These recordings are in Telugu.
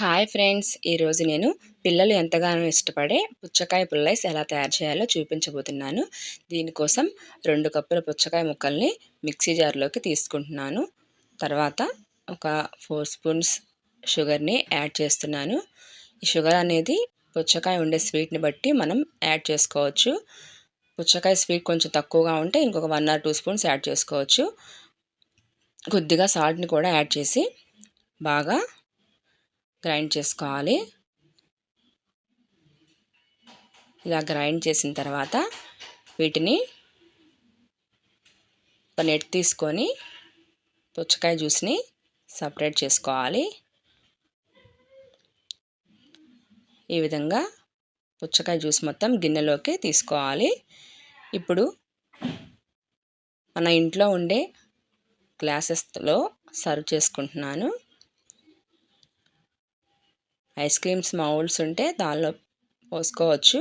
హాయ్ ఫ్రెండ్స్ ఈరోజు నేను పిల్లలు ఎంతగానో ఇష్టపడే పుచ్చకాయ పుల్లైస్ ఎలా తయారు చేయాలో చూపించబోతున్నాను. దీనికోసం రెండు కప్పుల పుచ్చకాయ ముక్కల్ని మిక్సీ జార్లోకి తీసుకుంటున్నాను. తర్వాత ఒక ఫోర్ స్పూన్స్ షుగర్ని యాడ్ చేస్తున్నాను. ఈ షుగర్ అనేది పుచ్చకాయ ఉండే స్వీట్ని బట్టి మనం యాడ్ చేసుకోవచ్చు. పుచ్చకాయ స్వీట్ కొంచెం తక్కువగా ఉంటే ఇంకొక one or two spoons add చేసుకోవచ్చు. కొద్దిగా సాల్ట్ని కూడా యాడ్ చేసి బాగా గ్రైండ్ చేసుకోవాలి. ఇలా గ్రైండ్ చేసిన తర్వాత వీటిని ఒక నెట్ తీసుకొని పుచ్చకాయ జ్యూస్ని సపరేట్ చేసుకోవాలి. ఈ విధంగా పుచ్చకాయ జ్యూస్ మొత్తం గిన్నెలోకి తీసుకోవాలి. ఇప్పుడు మన ఇంట్లో ఉండే గ్లాసెస్లో సర్వ్ చేసుకుంటున్నాను. ఐస్ క్రీమ్స్ మౌల్డ్స్ ఉంటే దానిలో పోసుకోవచ్చు.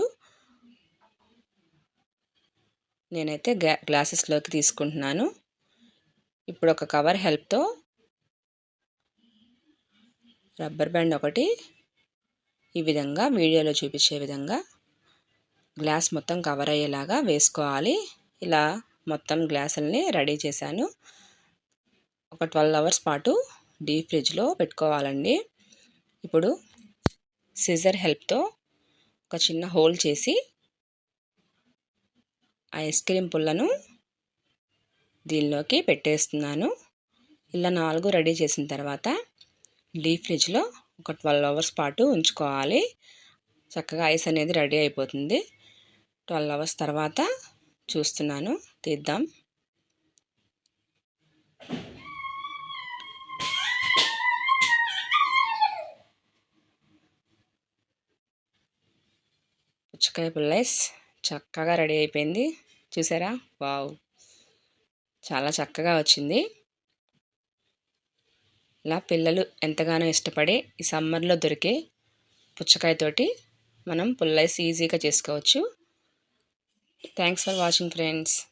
నేనైతే గ్లా గ్లాసెస్లోకి తీసుకుంటున్నాను. ఇప్పుడు ఒక కవర్ హెల్ప్తో రబ్బర్ బ్యాండ్ ఒకటి ఈ విధంగా వీడియోలో చూపించే విధంగా గ్లాస్ మొత్తం కవర్ అయ్యేలాగా వేసుకోవాలి. ఇలా మొత్తం గ్లాసుల్ని రెడీ చేశాను. ఒక ట్వెల్వ్ అవర్స్ పాటు డీప్ ఫ్రిడ్జ్లో పెట్టుకోవాలండి. ఇప్పుడు సిజర్ హెల్ప్తో ఒక చిన్న హోల్ చేసి ఐస్ క్రీమ్ పుల్లను దీనిలోకి పెట్టేస్తున్నాను. ఇలా నాలుగు రెడీ చేసిన తర్వాత డీప్ ఫ్రిడ్జ్లో ఒక ట్వెల్వ్ అవర్స్ పాటు ఉంచుకోవాలి. చక్కగా ఐస్ అనేది రెడీ అయిపోతుంది. ట్వెల్వ్ అవర్స్ తర్వాత చూస్తున్నాను తీద్దాం. పుచ్చకాయ పుల్లైస్ చక్కగా రెడీ అయిపోయింది. చూసారా? వావ్! చాలా చక్కగా వచ్చింది. ఇలా పిల్లలు ఎంతగానో ఇష్టపడే ఈ సమ్మర్లో దొరికే పుచ్చకాయతోటి మనం పుల్లైస్ ఈజీగా చేసుకోవచ్చు. Thanks for watching friends.